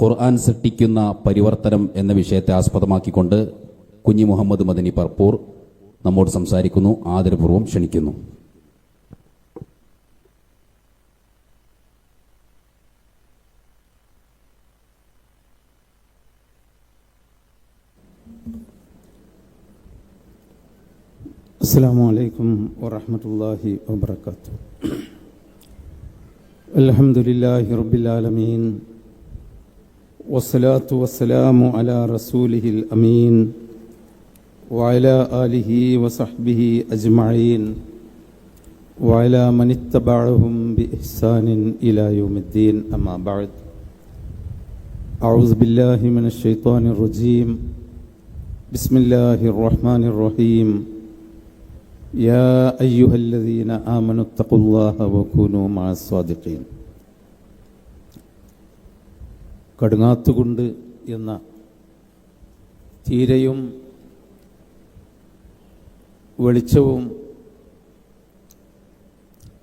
ഖുർആൻ സൃഷ്ടിക്കുന്ന പരിവർത്തനം എന്ന വിഷയത്തെ ആസ്പദമാക്കിക്കൊണ്ട് കുഞ്ഞി മുഹമ്മദ് മദനി പർപ്പൂർ നമ്മോട് സംസാരിക്കുന്നു ആദരപൂർവം ക്ഷണിക്കുന്നു. അസ്സാമലൈക്കും വലൈക്കും വാത്തു അലഹമുല്ലാഹി റബ്ബിലാലമീൻ والصلاة والسلام على رسوله الأمين وعلى آله وصحبه أجمعين وعلى من اتبعهم بإحسان إلى يوم الدين. أما بعد أعوذ بالله من الشيطان الرجيم. بسم الله الرحمن الرحيم. يا أيها الذين آمنوا اتقوا الله وكونوا مع الصادقين. കടുങ്ങാത്തുകൊണ്ട് എന്ന തീരയും വെളിച്ചവും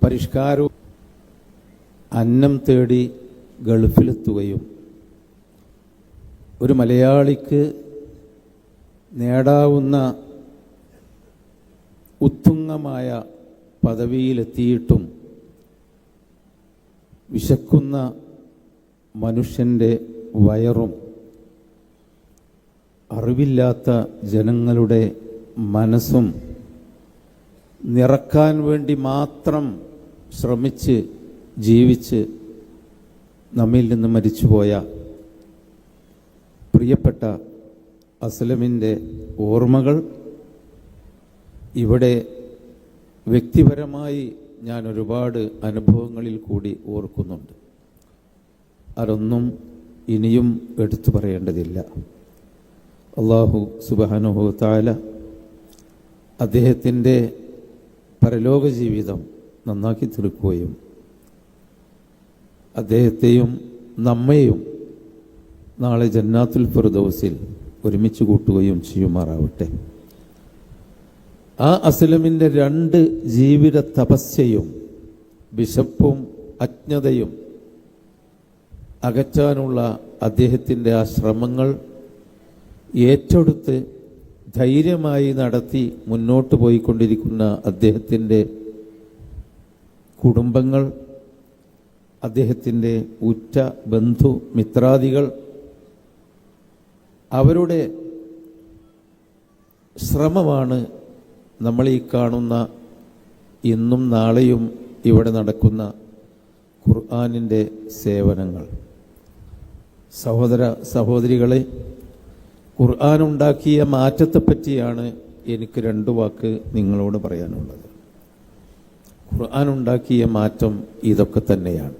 പരിഷ്കാരവും അന്നം തേടി ഗൾഫിലെത്തുകയും ഒരു മലയാളിക്ക് നേടാവുന്ന ഉത്തുംഗമായ പദവിയിലെത്തിയിട്ടും വിശക്കുന്ന മനുഷ്യന്റെ വയറും അറിവില്ലാത്ത ജനങ്ങളുടെ മനസ്സും നിറക്കാൻ വേണ്ടി മാത്രം ശ്രമിച്ച് ജീവിച്ച് നമ്മിൽ നിന്ന് മരിച്ചുപോയ പ്രിയപ്പെട്ട അസ്ലമിന്റെ ഓർമ്മകൾ ഇവിടെ വ്യക്തിപരമായി ഞാൻ ഒരുപാട് അനുഭവങ്ങളിൽ കൂടി ഓർക്കുന്നുണ്ട്. അതൊന്നും ഇനിയും എടുത്തു പറയേണ്ടതില്ല. അള്ളാഹു സുബാനുഹു താല അദ്ദേഹത്തിന്റെ പരലോക ജീവിതം നന്നാക്കി തീർക്കുകയും അദ്ദേഹത്തെയും നമ്മയും നാളെ ജന്നാത്തുൽ ഫിർദൗസിൽ ഒരുമിച്ച് കൂട്ടുകയും ചെയ്യുമാറാവട്ടെ. ആ അസ്ലമിന്റെ രണ്ട് ജീവിത തപസ്യയും വിശപ്പും അജ്ഞതയും അകറ്റാനുള്ള അദ്ദേഹത്തിന്റെ ആ ശ്രമങ്ങൾ ഏറ്റെടുത്ത് ധൈര്യമായി നടത്തി മുന്നോട്ട് പോയിക്കൊണ്ടിരിക്കുന്ന അദ്ദേഹത്തിന്റെ കുടുംബങ്ങൾ അദ്ദേഹത്തിന്റെ ഉറ്റ ബന്ധു മിത്രാദികൾ അവരുടെ ശ്രമമാണ് നമ്മൾ ഈ കാണുന്ന ഇന്നും നാളെയും ഇവിടെ നടക്കുന്ന ഖുർആാനിന്റെ സേവനങ്ങൾ. സഹോദര സഹോദരികളെ ഖുർആൻ ഉണ്ടാക്കിയ മാറ്റത്തെപ്പറ്റിയാണ് എനിക്ക് രണ്ടു വാക്ക് നിങ്ങളോട് പറയാനുള്ളത്. ഖുർആൻ ഉണ്ടാക്കിയ മാറ്റം ഇതൊക്കെ തന്നെയാണ്.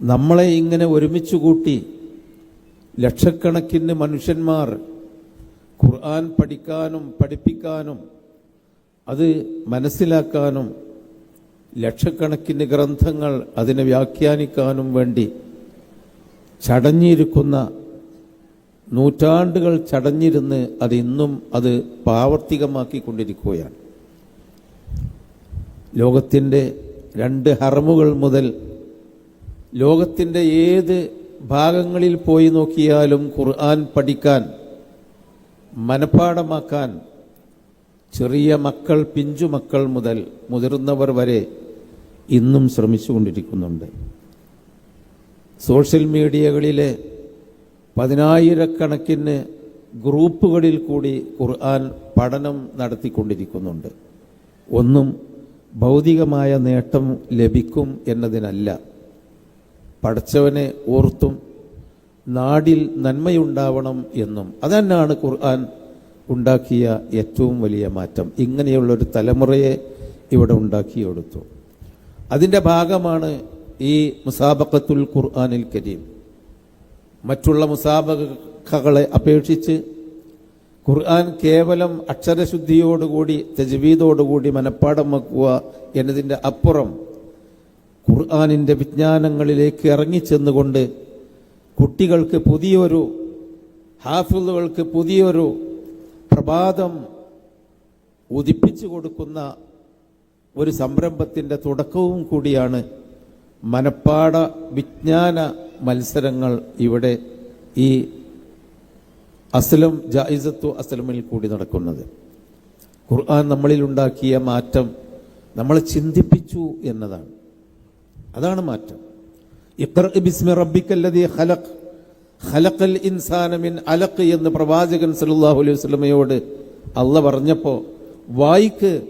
നമ്മളെ ഇങ്ങനെ ഒരുമിച്ച് കൂട്ടി ലക്ഷക്കണക്കിന് മനുഷ്യന്മാർ ഖുർആൻ പഠിക്കാനും പഠിപ്പിക്കാനും അത് മനസ്സിലാക്കാനും ലക്ഷക്കണക്കിന് ഗ്രന്ഥങ്ങൾ അതിനെ വ്യാഖ്യാനിക്കാനും വേണ്ടി ചടഞ്ഞിരിക്കുന്ന നൂറ്റാണ്ടുകൾ ചടഞ്ഞിരുന്ന് അത് ഇന്നും അത് പ്രാവർത്തികമാക്കിക്കൊണ്ടിരിക്കുകയാണ്. ലോകത്തിന്റെ രണ്ട് ഹറമുകൾ മുതൽ ലോകത്തിന്റെ ഏത് ഭാഗങ്ങളിൽ പോയി നോക്കിയാലും ഖുർആൻ പഠിക്കാൻ മനഃപ്പാടമാക്കാൻ ചെറിയ മക്കൾ പിഞ്ചു മക്കൾ മുതൽ മുതിർന്നവർ വരെ ഇന്നും ശ്രമിച്ചുകൊണ്ടിരിക്കുന്നുണ്ട്. സോഷ്യൽ മീഡിയകളിലെ പതിനായിരക്കണക്കിന് ഗ്രൂപ്പുകളിൽ കൂടി ഖുർആൻ പഠനം നടത്തിക്കൊണ്ടിരിക്കുന്നുണ്ട്. ഒന്നും ഭൗതികമായ നേട്ടം ലഭിക്കും എന്നതിനല്ല. പഠിച്ചവനെ ഓർത്തും നാടിൽ നന്മയുണ്ടാവണം എന്നും അതന്നാണ് ഖുർആൻ ഉണ്ടാക്കിയ ഏറ്റവും വലിയ മാറ്റം. ഇങ്ങനെയുള്ളൊരു തലമുറയെ ഇവിടെ ഉണ്ടാക്കിയെടുത്തു. അതിന്റെ ഭാഗമാണ് ഈ മുസാബക്കത്തുൽ ഖുർആനിൽ കരീം. മറ്റുള്ള മുസാബകളെ അപേക്ഷിച്ച് ഖുർആൻ കേവലം അക്ഷരശുദ്ധിയോടുകൂടി തജ്വീദോടുകൂടി മനഃപ്പാടമാക്കുക എന്നതിന്റെ അപ്പുറം ഖുർആാനിന്റെ വിജ്ഞാനങ്ങളിലേക്ക് ഇറങ്ങിച്ചെന്നുകൊണ്ട് കുട്ടികൾക്ക് പുതിയൊരു ഹാഫിളുകൾക്ക് പുതിയൊരു പ്രഭാതം ഉദിപ്പിച്ചു കൊടുക്കുന്ന ഒരു സംരംഭത്തിന്റെ തുടക്കവും കൂടിയാണ് മനപ്പാട വിജ്ഞാന മത്സരങ്ങൾ ഇവിടെ ഈ അസ്ലം ജായിസത്തു അസ്ലമിൽ കൂടി നടക്കുന്നത്. ഖുർആൻ നമ്മളിൽ ഉണ്ടാക്കിയ മാറ്റം നമ്മളെ ചിന്തിപ്പിച്ചു എന്നതാണ്. അതാണ് മാറ്റം. ഇഖ്റ ബിസ്മി റബ്ബിക്കല്ലദീ ഖലഖ്. ഖലഖൽ ഇൻസാന മിൻ അലഖ് എന്ന് പ്രവാചകൻ സല്ലല്ലാഹു അലൈഹി വസല്ലമയോട് അല്ല പറഞ്ഞപ്പോൾ വായിക്ക്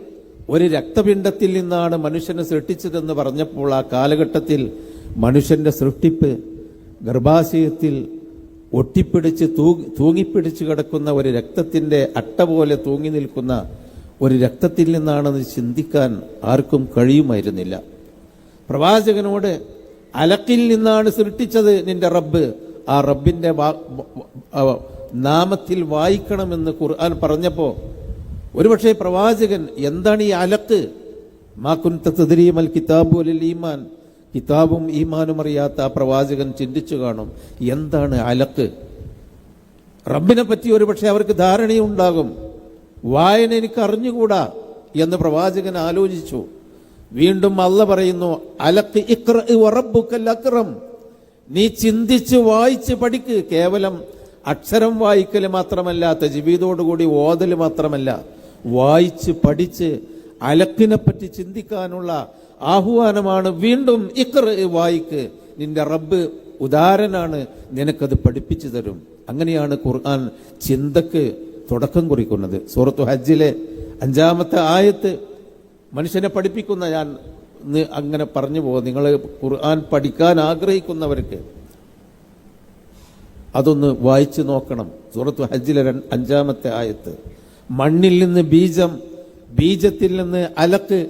ഒരു രക്തപിണ്ഡത്തിൽ നിന്നാണ് മനുഷ്യനെ സൃഷ്ടിച്ചതെന്ന് പറഞ്ഞപ്പോൾ ആ കാലഘട്ടത്തിൽ മനുഷ്യന്റെ സൃഷ്ടിപ്പ് ഗർഭാശയത്തിൽ ഒട്ടിപ്പിടിച്ച് തൂങ്ങി തൂങ്ങിപ്പിടിച്ച് കിടക്കുന്ന ഒരു രക്തത്തിന്റെ അട്ട പോലെ തൂങ്ങി നിൽക്കുന്ന ഒരു രക്തത്തിൽ നിന്നാണെന്ന് ചിന്തിക്കാൻ ആർക്കും കഴിയുമായിരുന്നില്ല. പ്രവാചകനോട് അലക്കിൽ നിന്നാണ് സൃഷ്ടിച്ചത് നിന്റെ റബ്ബ്. ആ റബ്ബിന്റെ നാമത്തിൽ വായിക്കണമെന്ന് ഖുർആൻ പറഞ്ഞപ്പോ ഒരുപക്ഷെ പ്രവാചകൻ എന്താണ് ഈ അലക്ക്? മാക്കുൻ തദ്രീമൽ കിതാബു അലിൽ ഈമാൻ. കിതാബും ഈമാനും അറിയാത്ത ആ പ്രവാചകൻ ചിന്തിച്ചു കാണും എന്താണ് അലക്ക്? റബ്ബിനെ പറ്റി ഒരുപക്ഷെ അവർക്ക് ധാരണയുണ്ടാകും. വായന എനിക്ക് അറിഞ്ഞുകൂടാ എന്ന് പ്രവാചകൻ ആലോചിച്ചു. വീണ്ടും അല്ല പറയുന്നു അലക്ക് ഇക്രബുക്കല്ലക്രം നീ ചിന്തിച്ച് വായിച്ച് പഠിക്ക്. കേവലം അക്ഷരം വായിക്കൽ മാത്രമല്ല തജ്വീദോടുകൂടി ഓതൽ മാത്രമല്ല. വായിച്ച് പഠിച്ച് അലക്കിനെ പറ്റി ചിന്തിക്കാനുള്ള ആഹ്വാനമാണ് വീണ്ടും ഇക്ര വായിക്ക്. നിന്റെ റബ്ബ് ഉദാരനാണ് നിനക്കത് പഠിപ്പിച്ചു തരും. അങ്ങനെയാണ് ഖുർആൻ ചിന്തക്ക് തുടക്കം കുറിക്കുന്നത്. സൂറത്തു ഹജ്ജിലെ അഞ്ചാമത്തെ ആയത്ത് മനുഷ്യനെ പഠിപ്പിക്കുന്ന ഞാൻ അങ്ങനെ പറഞ്ഞു പോകും നിങ്ങൾ ഖുർആൻ പഠിക്കാൻ ആഗ്രഹിക്കുന്നവർക്ക് അതൊന്ന് വായിച്ചു നോക്കണം. സൂറത്തു ഹജ്ജിലെ അഞ്ചാമത്തെ ആയത്ത്. മണ്ണിൽ നിന്ന് ബീജം ബീജത്തിൽ നിന്ന് അലക്ക്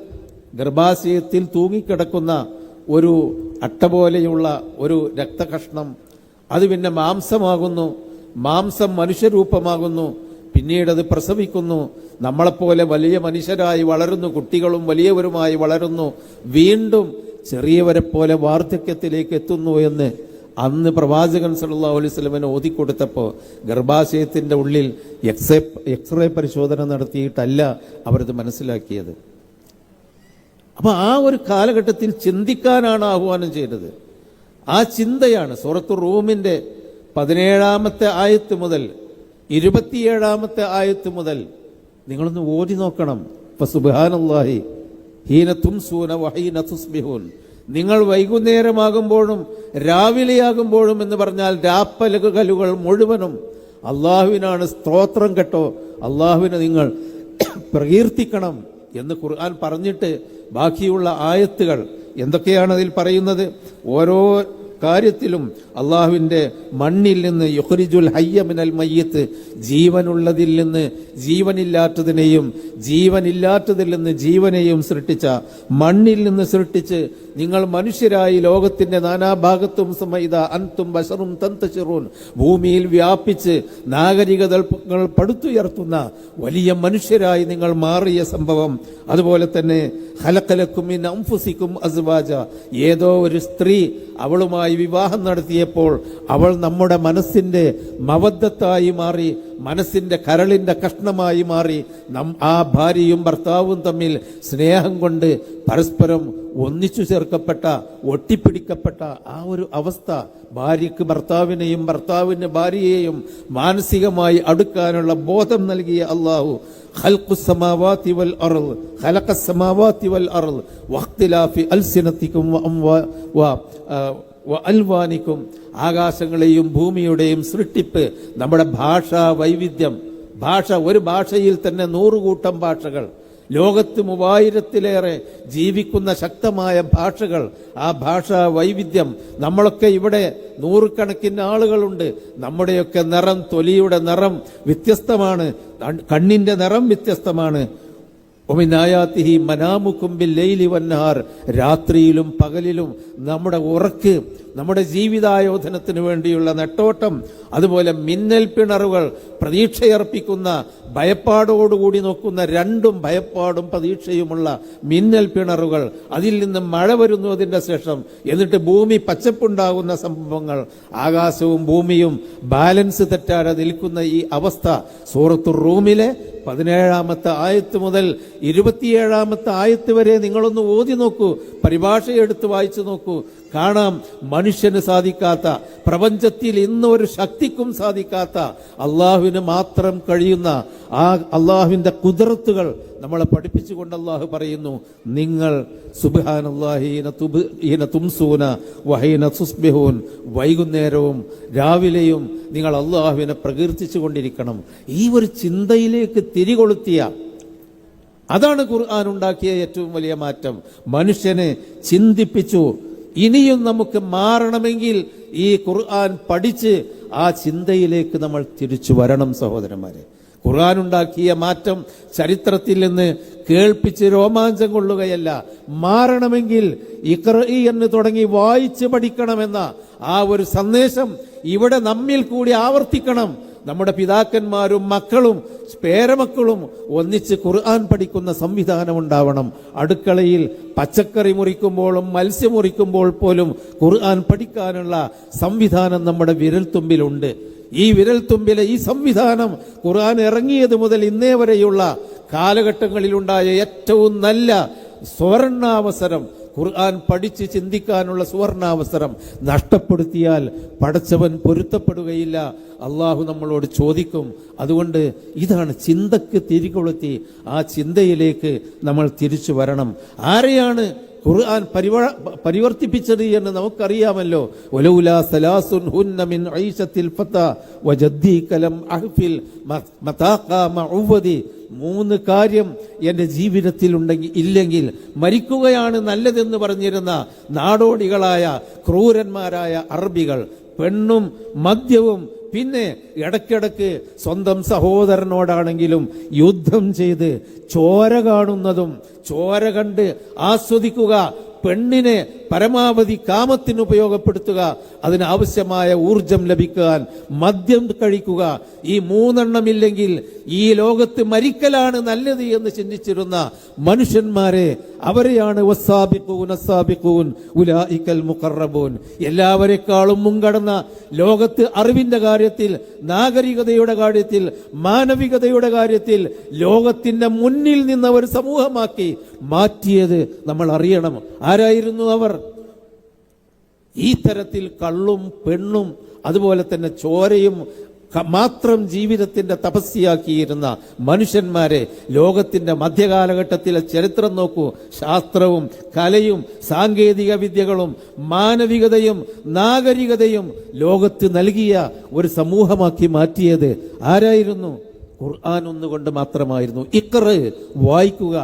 ഗർഭാശയത്തിൽ തൂങ്ങിക്കിടക്കുന്ന ഒരു അട്ട പോലെയുള്ള ഒരു രക്തകഷ്ണം. അത് പിന്നെ മാംസമാകുന്നു. മാംസം മനുഷ്യരൂപമാകുന്നു. പിന്നീട് അത് പ്രസവിക്കുന്നു. നമ്മളെപ്പോലെ വലിയ മനുഷ്യരായി വളരുന്നു. കുട്ടികളും വലിയവരുമായി വളരുന്നു. വീണ്ടും ചെറിയവരെ പോലെ വാർദ്ധക്യത്തിലേക്ക് എത്തുന്നു എന്ന് അന്ന് പ്രവാചകൻ സല്ലല്ലാഹു അലൈഹി വസല്ലമനെ ഓതിക്കൊടുത്തപ്പോൾ ഗർഭാശയത്തിന്റെ ഉള്ളിൽ എക്സേ എക്സ്റേ പരിശോധന നടത്തിയിട്ടല്ല അവരത് മനസ്സിലാക്കിയത്. അപ്പോൾ ആ ഒരു കാലഘട്ടത്തിൽ ചിന്തിക്കാനാണ് ആഹ്വാനം ചെയ്തത്. ആ ചിന്തയാണ് സൂറത്തു റൂമിന്റെ പതിനേഴാമത്തെ ആയത്ത് മുതൽ ഇരുപത്തിയേഴാമത്തെ ആയത്ത് മുതൽ നിങ്ങളൊന്ന് ഓതി നോക്കണം. ഫസുബ്ഹാനല്ലാഹി ഹീന തുംസൂന വഹീന തുസ്ബിഹൂൻ. നിങ്ങൾ വൈകുന്നേരമാകുമ്പോഴും രാവിലെയാകുമ്പോഴും എന്ന് പറഞ്ഞാൽ രാപ്പലകലുകൾ മുഴുവനും അള്ളാഹുവിനാണ് സ്തോത്രം കേട്ടോ. അള്ളാഹുവിനെ നിങ്ങൾ പ്രകീർത്തിക്കണം എന്ന് ഖുർആൻ പറഞ്ഞിട്ട് ബാക്കിയുള്ള ആയത്തുകൾ എന്തൊക്കെയാണ് അതിൽ പറയുന്നത്? ഓരോ കാര്യത്തിലും അള്ളാഹുവിന്റെ മണ്ണിൽ നിന്ന് യുഹ്രിജുൽ ഹയ്യമിനൽ മയ്യത്ത് ജീവനുള്ളതിൽ നിന്ന് ജീവനില്ലാത്തതിനെയും ജീവനില്ലാത്തതിൽ നിന്ന് ജീവനെയും സൃഷ്ടിച്ച മണ്ണിൽ നിന്ന് സൃഷ്ടിച്ച് നിങ്ങൾ മനുഷ്യരായി ലോകത്തിന്റെ നാനാഭാഗത്തും സമൈത അന്തും ബഷറും തന്തശിറൂൻ ഭൂമിയിൽ വ്യാപിച്ച് നാഗരികതകൾ പടുത്തുയർത്തുന്ന വലിയ മനുഷ്യരായി നിങ്ങൾ മാറിയ സംഭവം. അതുപോലെ തന്നെ ഹലക്കലക്കും അംഫുസിക്കും അസ്വാജ. ഏതോ ഒരു സ്ത്രീ അവളുമായി വിവാഹം നടത്തിയപ്പോൾ അവൾ നമ്മുടെ മനസ്സിന്റെ മവദ്ധത്തായി മാറി മനസ്സിന്റെ കരളിന്റെ കഷ്ണമായി മാറി നം ആ ഭാര്യയും ഭർത്താവും തമ്മിൽ സ്നേഹം കൊണ്ട് പരസ്പരം ഒന്നിച്ചു ചേർക്കപ്പെട്ട ഒട്ടിപ്പിടിക്കപ്പെട്ട ആ ഒരു അവസ്ഥ ഭാര്യയ്ക്ക് ഭർത്താവിനെയും ഭർത്താവിന് ഭാര്യയെയും മാനസികമായി അടുക്കാനുള്ള ബോധം നൽകിയ അള്ളാഹു ആകാശങ്ങളെയും ഭൂമിയുടെയും സൃഷ്ടിപ്പ് നമ്മുടെ ഭാഷാ വൈവിധ്യം. ഭാഷ ഒരു ഭാഷയിൽ തന്നെ നൂറുകൂട്ടം ഭാഷകൾ. ലോകത്ത് മൂവായിരത്തിലേറെ ജീവിക്കുന്ന ശക്തമായ ഭാഷകൾ ആ ഭാഷാ വൈവിധ്യം നമ്മളൊക്കെ ഇവിടെ നൂറുകണക്കിന് ആളുകളുണ്ട്. നമ്മുടെയൊക്കെ നിറം തൊലിയുടെ നിറം വ്യത്യസ്തമാണ്. കണ്ണിന്റെ നിറം വ്യത്യസ്തമാണ്. ഒമിനായാത്തിഹി മനാമുക്കുമ്പിൽ ലൈലി വന്നാർ രാത്രിയിലും പകലിലും നമ്മുടെ ഉറക്ക് നമ്മുടെ ജീവിതായോധനത്തിന് വേണ്ടിയുള്ള നെട്ടോട്ടം അതുപോലെ മിന്നൽ പിണറുകൾ പ്രതീക്ഷയർപ്പിക്കുന്ന ഭയപ്പാടോടുകൂടി നോക്കുന്ന രണ്ടും ഭയപ്പാടും പ്രതീക്ഷയുമുള്ള മിന്നൽ പിണറുകൾ. അതിൽ നിന്ന് മഴ വരുന്നു അതിന്റെ ശേഷം. എന്നിട്ട് ഭൂമി പച്ചപ്പുണ്ടാകുന്ന സംഭവങ്ങൾ. ആകാശവും ഭൂമിയും ബാലൻസ് തെറ്റാതെ നിൽക്കുന്ന ഈ അവസ്ഥ സൂറത്തു റൂമിലെ പതിനേഴാമത്തെ ആയത്ത് മുതൽ ഇരുപത്തിയേഴാമത്തെ ആയത്ത് വരെ നിങ്ങളൊന്ന് ഓതി നോക്കൂ. പരിഭാഷ എടുത്ത് വായിച്ചു നോക്കൂ. കാണാം മനുഷ്യന് സാധിക്കാത്ത പ്രപഞ്ചത്തിൽ ഇന്ന് ഒരു ശക്തിക്കും സാധിക്കാത്ത അള്ളാഹുവിന് മാത്രം കഴിയുന്ന ആ അള്ളാഹുവിന്റെ കുതിർത്തുകൾ നമ്മളെ പഠിപ്പിച്ചുകൊണ്ട് അള്ളാഹു പറയുന്നു നിങ്ങൾ സുബാനുഹീന തുംസൂന വഹീന സുസ്ബിഹൂൻ വൈകുന്നേരവും രാവിലെയും നിങ്ങൾ അള്ളാഹുവിനെ പ്രകീർത്തിച്ചു കൊണ്ടിരിക്കണം ഈ ഒരു ചിന്തയിലേക്ക് തിരികൊളുത്തിയ അതാണ് ഖുർആൻ ഉണ്ടാക്കിയ ഏറ്റവും വലിയ മാറ്റം. മനുഷ്യനെ ചിന്തിപ്പിച്ചു ഇനിയും നമുക്ക് മാറണമെങ്കിൽ ഈ ഖുർആൻ പഠിച്ച് ആ ചിന്തയിലേക്ക് നമ്മൾ തിരിച്ചു വരണം സഹോദരന്മാരെ. ഖുർആൻ ഉണ്ടാക്കിയ മാറ്റം ചരിത്രത്തിൽ നിന്ന് കേൾപ്പിച്ച് രോമാഞ്ചം കൊള്ളുകയല്ല. മാറണമെങ്കിൽ ഇഖ്റഇ എന്ന് തുടങ്ങി വായിച്ച് പഠിക്കണമെന്ന ആ ഒരു സന്ദേശം ഇവിടെ നമ്മിൽ കൂടി ആവർത്തിക്കണം. നമ്മുടെ പിതാക്കന്മാരും മക്കളും പേരമക്കളും ഒന്നിച്ച് ഖുർആൻ പഠിക്കുന്ന സംവിധാനം ഉണ്ടാവണം. അടുക്കളയിൽ പച്ചക്കറി മുറിക്കുമ്പോഴും മത്സ്യം മുറിക്കുമ്പോൾ പോലും ഖുർആൻ പഠിക്കാനുള്ള സംവിധാനം നമ്മുടെ വിരൽത്തുമ്പിലുണ്ട്. ഈ വിരൽത്തുമ്പിലെ ഈ സംവിധാനം ഖുർആൻ ഇറങ്ങിയത് മുതൽ ഇന്നേ വരെയുള്ള കാലഘട്ടങ്ങളിലുണ്ടായ ഏറ്റവും നല്ല സുവർണാവസരം ഖുർആൻ പഠിച്ച് ചിന്തിക്കാനുള്ള സുവർണാവസരം നഷ്ടപ്പെടുത്തിയാൽ പഠിച്ചവൻ പൊരുത്തപ്പെടുകയില്ല. അള്ളാഹു നമ്മളോട് ചോദിക്കും അതുകൊണ്ട് ഇതാണ് ചിന്തക്ക് തിരികൊളുത്തി ആ ചിന്തയിലേക്ക് നമ്മൾ തിരിച്ചു വരണം. ആരെയാണ് ഖുർആൻ പരിവ- പരിവർത്തിപ്പിച്ചത് എന്ന് നമുക്കറിയാമല്ലോ. ഒലൗലാ സലാസുൻ ഹുന്ന മിൻ കലം അഹ്ഫിൽ മതാഖ മൂന്ന് കാര്യം എന്റെ ജീവിതത്തിൽ ഉണ്ടെങ്കിൽ ഇല്ലെങ്കിൽ മരിക്കുകയാണ് നല്ലതെന്ന് പറഞ്ഞിരുന്ന നാടോടികളായ ക്രൂരന്മാരായ അറബികൾ പെണ്ണും മദ്യവും പിന്നെ ഇടയ്ക്കിടയ്ക്ക് സ്വന്തം സഹോദരനോടാണെങ്കിലും യുദ്ധം ചെയ്ത് ചോര കാണുന്നതും ചോര കണ്ട് ആസ്വദിക്കുക പെണ്ണിനെ പരമാവധി കാമത്തിന് ഉപയോഗപ്പെടുത്തുക അതിനാവശ്യമായ ഊർജം ലഭിക്കാൻ മദ്യം കഴിക്കുക. ഈ മൂന്നെണ്ണമില്ലെങ്കിൽ ഈ ലോകത്ത് മരിക്കലാണ് നല്ലത് എന്ന് ചിന്തിച്ചിരുന്ന മനുഷ്യന്മാരെ അവരെയാണ് എല്ലാവരെക്കാളും മുൻകടന്ന ലോകത്ത് അറിവിന്റെ കാര്യത്തിൽ നാഗരികതയുടെ കാര്യത്തിൽ മാനവികതയുടെ കാര്യത്തിൽ ലോകത്തിന്റെ മുന്നിൽ നിന്ന് ഒരു സമൂഹമാക്കി മാറ്റിയത് നമ്മൾ അറിയണം. ആരായിരുന്നു അവർ? ഈ തരത്തിൽ കള്ളും പെണ്ണും അതുപോലെ തന്നെ ചോരയും മാത്രം ജീവിതത്തിന്റെ തപസ്യാക്കിയിരുന്ന മനുഷ്യന്മാരെ ലോകത്തിന്റെ മധ്യകാലഘട്ടത്തിലെ ചരിത്രം നോക്കൂ. ശാസ്ത്രവും കലയും സാങ്കേതിക വിദ്യകളും മാനവികതയും നാഗരികതയും ലോകത്ത് നൽകിയ ഒരു സമൂഹമാക്കി മാറ്റിയത് ആരായിരുന്നു? ഖുർആൻ ഒന്നുകൊണ്ട് മാത്രമായിരുന്നു. ഇക്കറ് വായിക്കുക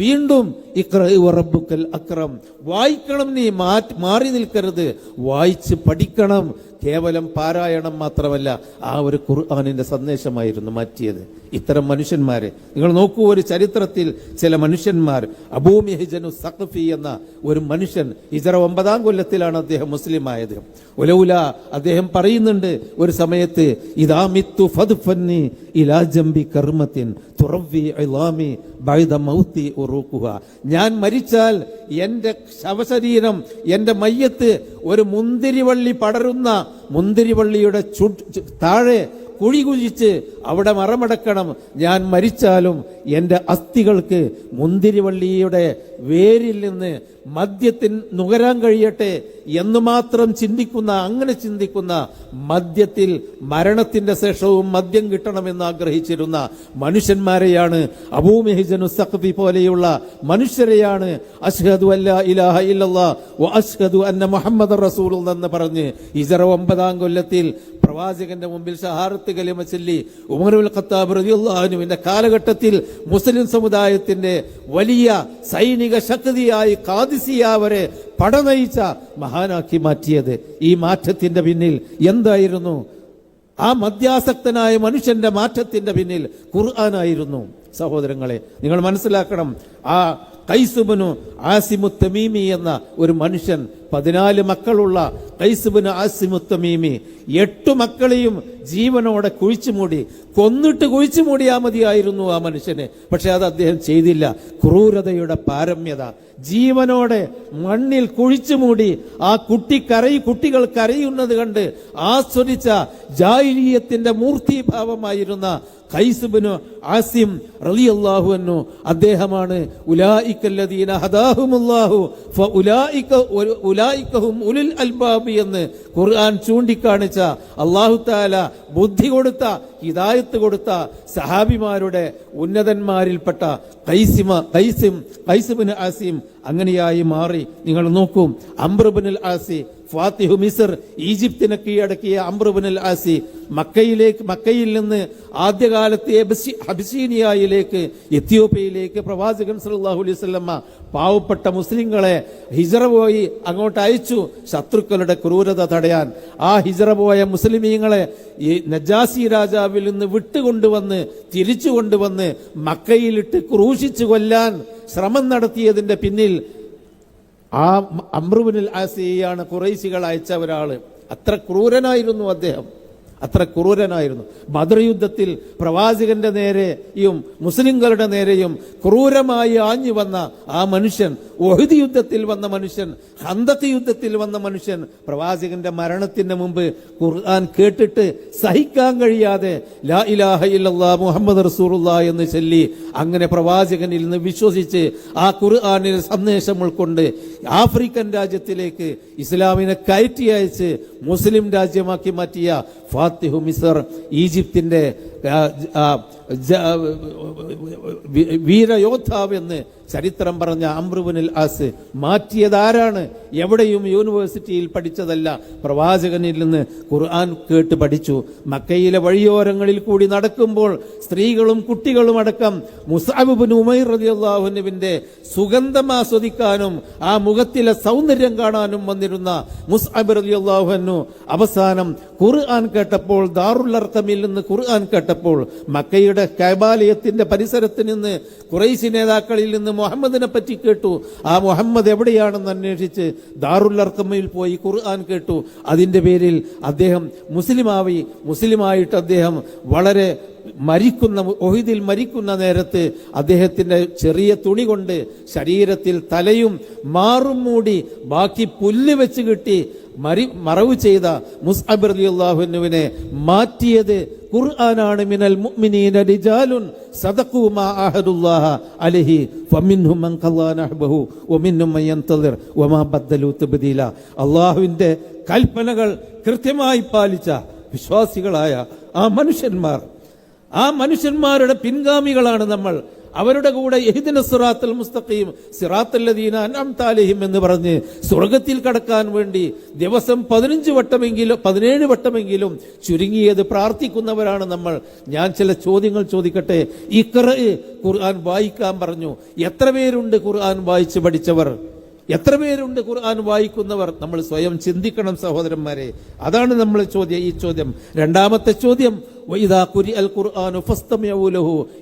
വീണ്ടും ഇക്രബുക്കൽ അക്രം. വായിക്കണം നീ മാറ്റി മാറി നിൽക്കരുത്. വായിച്ച് പഠിക്കണം. കേവലം പാരായണം മാത്രമല്ല ആ ഒരു ഖുർആാനിന്റെ സന്ദേശമായിരുന്നു മാറ്റിയത്. ഇത്തരം മനുഷ്യന്മാരെ. നിങ്ങൾ നോക്കൂ ഒരു ചരിത്രത്തിൽ ചില മനുഷ്യന്മാർ അബൂമിഹിജനു സഖഫി എന്ന ഒരു മനുഷ്യൻ ഇജറ ഒമ്പതാം കൊല്ലത്തിലാണ് അദ്ദേഹം മുസ്ലിം ആയത്. ഒലൗല അദ്ദേഹം പറയുന്നുണ്ട് ഒരു സമയത്ത് ഇതാ മിത്തു ഫദ്ഫന്നി ഇലാ ജംബി കർമ്മത്തിൻ തുറവി ഇലാമി ബൈദ മൗത്തി ഉറൂക്കുക. ഞാൻ മരിച്ചാൽ എന്റെ ശവശരീരം എന്റെ മയ്യത്ത് ഒരു മുന്തിരിവള്ളി പടരുന്ന മുന്തിരിവള്ളിയുടെ ചു- താഴെ കുഴി കുഴിച്ച് അവിടെ മറമടക്കണം. ഞാൻ മരിച്ചാലും എന്റെ അസ്ഥികൾക്ക് മുന്തിരിവള്ളിയുടെ വേരിൽ നിന്ന് മദ്യത്തിന് നുകരാൻ കഴിയട്ടെ എന്ന് മാത്രം ചിന്തിക്കുന്ന അങ്ങനെ ചിന്തിക്കുന്ന മദ്യത്തിൽ മരണത്തിന്റെ ശേഷവും മദ്യം കിട്ടണമെന്ന് ആഗ്രഹിച്ചിരുന്ന മനുഷ്യന്മാരെയാണ് അബൂമെഹിജനു സഖഫി പോലെയുള്ള മനുഷ്യരെയാണ് അഷ്ഹദു അല്ല ഇലാഹ ഇല്ലല്ലാ അഷ്ഹദു അന്ന മുഹമ്മദ് റസൂൽ എന്ന് പറഞ്ഞ് ഇസറ ഒമ്പതാം കൊല്ലത്തിൽ പ്രവാചകന്റെ മുമ്പിൽ ഷഹാറത്ത് കലിമ ചൊല്ലി ഉമറുൽ ഖത്താബ് റളിയല്ലാഹുവിന്റെ കാലഘട്ടത്തിൽ മുസ്ലിം സമുദായത്തിന്റെ വലിയ സൈനിക ശക്തിയായി കാദിസിയ വരെ പടനയിച്ച മഹാനാക്കി മാറ്റിയത്. ഈ മാറ്റത്തിന്റെ പിന്നിൽ എന്തായിരുന്നു? ആ മദ്യാസക്തനായ മനുഷ്യന്റെ മാറ്റത്തിന്റെ പിന്നിൽ ഖുർആനായിരുന്നു. സഹോദരങ്ങളെ നിങ്ങൾ മനസ്സിലാക്കണം. ആ കൈസുബനു ആസിമു തമീമി എന്ന ഒരു മനുഷ്യൻ പതിനാല് മക്കളുള്ള കൈസുബിന് ആസിമുത്തമീമി എട്ടു മക്കളെയും ജീവനോടെ കുഴിച്ചുമൂടി കൊന്നിട്ട് കുഴിച്ചുമൂടിയാ മതിയായിരുന്നു ആ മനുഷ്യനെ. പക്ഷെ അത് അദ്ദേഹം ചെയ്തില്ല. ക്രൂരതയുടെ പാരമ്യത. ജീവനോടെ മണ്ണിൽ കുഴിച്ചുമൂടി ആ കുട്ടി കരയി കുട്ടികൾ കരയുന്നത് കണ്ട് ആസ്വദിച്ച ജാഹിലിയത്തിന്റെ മൂർത്തിഭാവമായിരുന്ന ഖൈസുബിനു ആസിം റളിയല്ലാഹു അൻഹു അദ്ദേഹമാണ് ഉലായിക്കല്ലദീന ഹദാഹുമുല്ലാഹു ഫഉലായിക ഉലായിക്കഹും ഉലിൽ അൽബാബി എന്ന് ഖുർആൻ ചൂണ്ടിക്കാണിച്ച അള്ളാഹു താല ബുദ്ധി കൊടുത്ത ഹിദായത്ത് കൊടുത്ത സഹാബിമാരുടെ ഉന്നതന്മാരിൽപ്പെട്ട കൈസിമ കൈസിം കൈസിബിൻ ആസിം അങ്ങനെയായി മാറി. നിങ്ങൾ നോക്കും അംബ്രബിൻ ആസി ഫാത്തിഹു മിസർ ഈജിപ്തിനെ കീഴടക്കിയ അംബ്രബിനുൽ ആസി മക്കയിലേക്ക് മക്കയിൽ നിന്ന് ആദ്യകാലത്തെ ഹബിസീനിയയിലേക്ക് എത്യോപ്യയിലേക്ക് പ്രവാചകൻ സല്ലാഹു അലൈഹി സ്വല്ലമ്മ പാവപ്പെട്ട മുസ്ലിങ്ങളെ ഹിജറ പോയി അങ്ങോട്ട് അയച്ചു. ശത്രുക്കളുടെ ക്രൂരത തടയാൻ ആ ഹിജറ പോയ മുസ്ലിമീങ്ങളെ ഈ നജാസി രാജാവിൽ നിന്ന് വിട്ടുകൊണ്ടുവന്ന് തിരിച്ചു കൊണ്ടുവന്ന് മക്കയിലിട്ട് ക്രൂശിച്ചു കൊല്ലാൻ ശ്രമം നടത്തിയതിന്റെ പിന്നിൽ ആ അമ്രുവിനിൽ ആസിയാണ് കുറൈശികൾ അയച്ച ഒരാൾ. അത്ര ക്രൂരനായിരുന്നു അദ്ദേഹം. അത്ര ക്രൂരനായിരുന്നു. ബദർ യുദ്ധത്തിൽ പ്രവാചകന്റെ നേരെയും മുസ്ലിങ്ങളുടെ നേരെയും ക്രൂരമായി ആഞ്ഞു വന്ന ആ മനുഷ്യൻ ഒഹുദ് യുദ്ധത്തിൽ വന്ന മനുഷ്യൻ ഹന്തത്ത് യുദ്ധത്തിൽ വന്ന മനുഷ്യൻ പ്രവാചകന്റെ മരണത്തിന് മുമ്പ് ഖുർആൻ കേട്ടിട്ട് സഹിക്കാൻ കഴിയാതെ ലാ ഇലാഹ ഇല്ലല്ലാ മുഹമ്മദ് റസൂറുല്ലാ എന്ന് ചൊല്ലി അങ്ങനെ പ്രവാചകനിൽ നിന്ന് വിശ്വസിച്ച് ആ ഖുർആാനിൽ സന്ദേശം ഉൾക്കൊണ്ട് ആഫ്രിക്കൻ രാജ്യത്തിലേക്ക് ഇസ്ലാമിനെ കയറ്റി അയച്ച് മുസ്ലിം രാജ്യമാക്കി മാറ്റിയ ഫാത്തിഹു മിസർ ആ, വീരയോദ്ധാവ് എന്ന് ചരിത്രം പറഞ്ഞ അമ്രുബിനിൽ ആസ് മാറ്റിയതാരാണ്? എവിടെയും യൂണിവേഴ്സിറ്റിയിൽ പഠിച്ചതല്ല. പ്രവാചകനിൽ നിന്ന് ഖുർആൻ കേട്ട് പഠിച്ചു. മക്കയിലെ വഴിയോരങ്ങളിൽ കൂടി നടക്കുമ്പോൾ സ്ത്രീകളും കുട്ടികളും അടക്കം മുസാബിബിൻ ഉമൈർ റളിയല്ലാഹുവിന്റെ സുഗന്ധം ആസ്വദിക്കാനും ആ മുഖത്തിലെ സൗന്ദര്യം കാണാനും വന്നിരുന്ന മുസ്അബ് റളിയല്ലാഹുവിനു അവസാനം ഖുർആൻ കേട്ടപ്പോൾ ദാറുൽ അർക്കമിൽ നിന്ന് ഖുർആൻ കേട്ടപ്പോൾ മക്കയുടെ കൈബാലയത്തിന്റെ പരിസരത്ത് നിന്ന് കുറൈശി നേതാക്കളിൽ നിന്ന് മുഹമ്മദിനെ പറ്റി കേട്ടു. ആ മുഹമ്മദ് എവിടെയാണെന്ന് അന്വേഷിച്ച് ദാറുല്ലർക്കമ്മയിൽ പോയി ഖുർആൻ കേട്ടു. അതിന്റെ പേരിൽ അദ്ദേഹം മുസ്ലിമാവി മുസ്ലിമായിട്ട് അദ്ദേഹം വളരെ മരിക്കുന്ന ഒഹിദിൽ മരിക്കുന്ന നേരത്ത് അദ്ദേഹത്തിന്റെ ചെറിയ തുണി കൊണ്ട് ശരീരത്തിൽ തലയും മാറും മൂടി ബാക്കി പുല്ല് വെച്ച് കിട്ടി മരി മറവ് ചെയ്ത മുസ്അബ് അള്ളാഹുനുവിനെ മാറ്റിയത് ഖുർആനാണ് മിനൽ മുഅ്മിനീന റിജാലുൻ സദഖൂ മാ അഹദുല്ലാഹ അലൈഹി ഫമിൻഹും മൻ ഖല്ലാ നഹ്ബഹു വമിൻഹും മൻ യന്തളിർ വമാ ബദ്ദലു തബ്ദീല. അള്ളാഹുവിന്റെ കൽപ്പനകൾ കൃത്യമായി പാലിച്ച വിശ്വാസികളായ ആ മനുഷ്യന്മാർ. ആ മനുഷ്യന്മാരുടെ പിൻഗാമികളാണ് നമ്മൾ. അവരുടെ കൂടെ എഹിദിന സിറാത്തൽ മുസ്തഖീം സിറാത്തല്ലദീന അൻഅംതാലിഹിം എന്ന് പറഞ്ഞ് സ്വർഗത്തിൽ കടക്കാൻ വേണ്ടി ദിവസം പതിനഞ്ച് വട്ടമെങ്കിലും പതിനേഴ് വട്ടമെങ്കിലും ചുരുങ്ങിയത് പ്രാർത്ഥിക്കുന്നവരാണ് നമ്മൾ. ഞാൻ ചില ചോദ്യങ്ങൾ ചോദിക്കട്ടെ? ഇഖ്റ ഖുർആൻ വായിക്കാൻ പറഞ്ഞു. എത്ര പേരുണ്ട് ഖുർആൻ വായിച്ച് പഠിച്ചവർ? എത്ര പേരുണ്ട് ഖുർആൻ വായിക്കുന്നവർ? നമ്മൾ സ്വയം ചിന്തിക്കണം സഹോദരന്മാരെ. അതാണ് നമ്മൾ ചോദ്യം ഈ ചോദ്യം. രണ്ടാമത്തെ ചോദ്യം അൽ ഖുർആാനു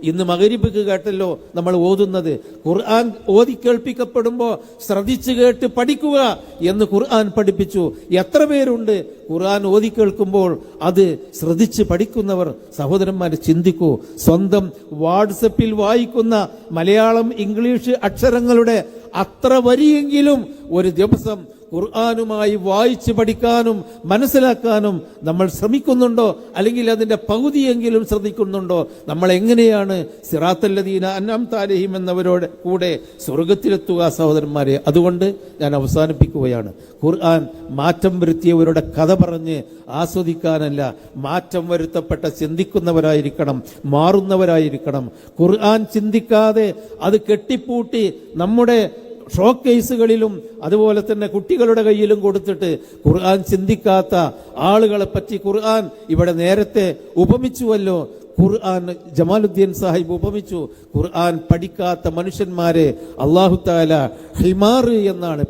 ഇന്ന് മകരിബിക്ക് കേട്ടല്ലോ നമ്മൾ ഓതുന്നത്. ഖുർആൻ ഓതി കേൾപ്പിക്കപ്പെടുമ്പോൾ ശ്രദ്ധിച്ചു കേട്ട് പഠിക്കുക എന്ന് ഖുർആൻ പഠിപ്പിച്ചു. എത്ര പേരുണ്ട്? ഖുർആൻ ഓതി കേൾക്കുമ്പോൾ അത് ശ്രദ്ധിച്ച് പഠിക്കുന്നവർ. സഹോദരന്മാർ ചിന്തിക്കൂ. സ്വന്തം വാട്സപ്പിൽ വായിക്കുന്ന മലയാളം ഇംഗ്ലീഷ് അക്ഷരങ്ങളുടെ അത്ര വരിയെങ്കിലും ഒരു ദിവസം ഖുർആാനുമായി വായിച്ച് പഠിക്കാനും മനസ്സിലാക്കാനും നമ്മൾ ശ്രമിക്കുന്നുണ്ടോ? അല്ലെങ്കിൽ അതിന്റെ പകുതിയെങ്കിലും ശ്രദ്ധിക്കുന്നുണ്ടോ? നമ്മൾ എങ്ങനെയാണ് സിറാത്തല്ലദീന അന്നാം താലഹിം എന്നവരോട് കൂടെ സ്വർഗത്തിലെത്തുക സഹോദരന്മാരെ? അതുകൊണ്ട് ഞാൻ അവസാനിപ്പിക്കുകയാണ്. ഖുർആൻ മാറ്റം വരുത്തിയവരുടെ കഥ പറഞ്ഞ് ആസ്വദിക്കാനല്ല മാറ്റം വരുത്തപ്പെട്ട ചിന്തിക്കുന്നവരായിരിക്കണം മാറുന്നവരായിരിക്കണം. ഖുർആൻ ചിന്തിക്കാതെ അത് കെട്ടിപ്പൂട്ടി നമ്മുടെ ഷോക്കേസുകളിലും അതുപോലെ തന്നെ കുട്ടികളുടെ കയ്യിലും കൊടുത്തിട്ട് ഖുർആൻ ചിന്തിക്കാത്ത ആളുകളെ പറ്റി ഖുർആൻ ഇവിടെ നേരത്തെ ഉപമിച്ചുവല്ലോ. ഖുർആൻ ജമാലുദ്ദീൻ സാഹിബ് ഉപമിച്ചു. ഖുർആൻ പഠിക്കാത്ത മനുഷ്യന്മാരെ അള്ളാഹു താല ഹിമാർ എന്നാണ്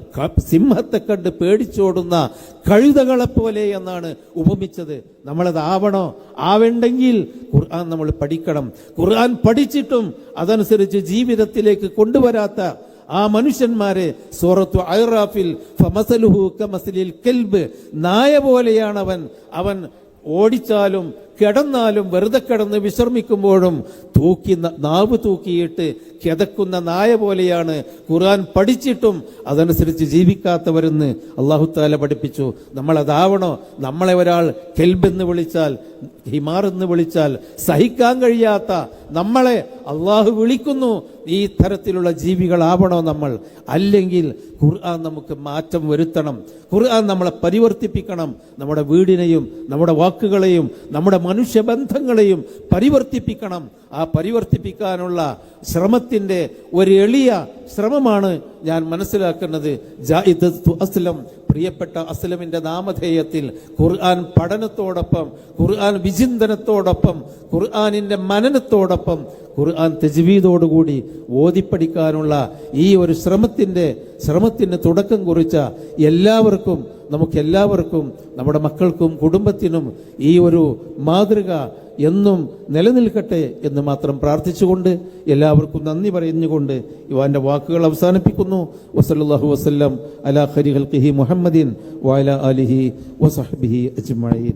സിംഹത്തെ കണ്ട് പേടിച്ചോടുന്ന കഴുതകളെ പോലെ എന്നാണ് ഉപമിച്ചത്. നമ്മളത് ആവണോ? ആവണ്ടെങ്കിൽ ഖുർആൻ നമ്മൾ പഠിക്കണം. ഖുർആൻ പഠിച്ചിട്ടും അതനുസരിച്ച് ജീവിതത്തിലേക്ക് കൊണ്ടുവരാത്ത ആ മനുഷ്യന്മാരെ സൂറത്തു ഐറാഫിൽ ഫമസലുഹു കമസലിൽ കെൽബ് നായ പോലെയാണ് അവൻ അവൻ ഓടിച്ചാലും കിടന്നാലും വെറുതെ കിടന്ന് വിശ്രമിക്കുമ്പോഴും തൂക്കി നാവ് തൂക്കിയിട്ട് കിതക്കുന്ന നായ പോലെയാണ് ഖുർആൻ പഠിച്ചിട്ടും അതനുസരിച്ച് ജീവിക്കാത്തവരെന്ന് അള്ളാഹുത്താല പഠിപ്പിച്ചു. നമ്മളതാവണോ? നമ്മളെ ഒരാൾ കെൽബെന്ന് വിളിച്ചാൽ ഹിമാർ എന്ന് വിളിച്ചാൽ സഹിക്കാൻ കഴിയാത്ത നമ്മളെ അള്ളാഹു വിളിക്കുന്നു. ഈ തരത്തിലുള്ള ജീവികളാവണോ നമ്മൾ? അല്ലെങ്കിൽ ഖുർആൻ നമുക്ക് മാറ്റം വരുത്തണം. ഖുർആൻ നമ്മളെ പരിവർത്തിപ്പിക്കണം. നമ്മുടെ വീടിനെയും നമ്മുടെ വാക്കുകളെയും നമ്മുടെ മനുഷ്യബന്ധങ്ങളെയും പരിവർത്തിപ്പിക്കണം. ആ പരിവർത്തിപ്പിക്കാനുള്ള ശ്രമത്തിന്റെ ഒരു എളിയ ശ്രമമാണ് ഞാൻ മനസ്സിലാക്കുന്നത്. ജായിദത്തു അസ്ലം പ്രിയപ്പെട്ട അസ്ലമിന്റെ നാമധേയത്തിൽ ഖുർആൻ പഠനത്തോടൊപ്പം ഖുർആൻ വിചിന്തനത്തോടൊപ്പം ഖുർആനിന്റെ മനനത്തോടൊപ്പം ഖുർആൻ തെജ്വീദോടുകൂടി ഓതിപ്പടിക്കാനുള്ള ഈ ഒരു ശ്രമത്തിന്റെ ശ്രമത്തിന് തുടക്കം കുറിച്ച എല്ലാവർക്കും നമുക്കെല്ലാവർക്കും നമ്മുടെ മക്കൾക്കും കുടുംബത്തിനും ഈ ഒരു മാതൃക എന്നും നിലനിൽക്കട്ടെ എന്ന് മാത്രം പ്രാർത്ഥിച്ചുകൊണ്ട് എല്ലാവർക്കും നന്ദി പറഞ്ഞുകൊണ്ട് ഇവാന്റെ വാക്കുകൾ അവസാനിപ്പിക്കുന്നു. വസല്ലാഹു വസ്ലം അലാ ഖരി ഹൽക്കിഹി മുഹമ്മദീൻ വാല അലിഹി വസഹബിഹി അജ്മഈൻ.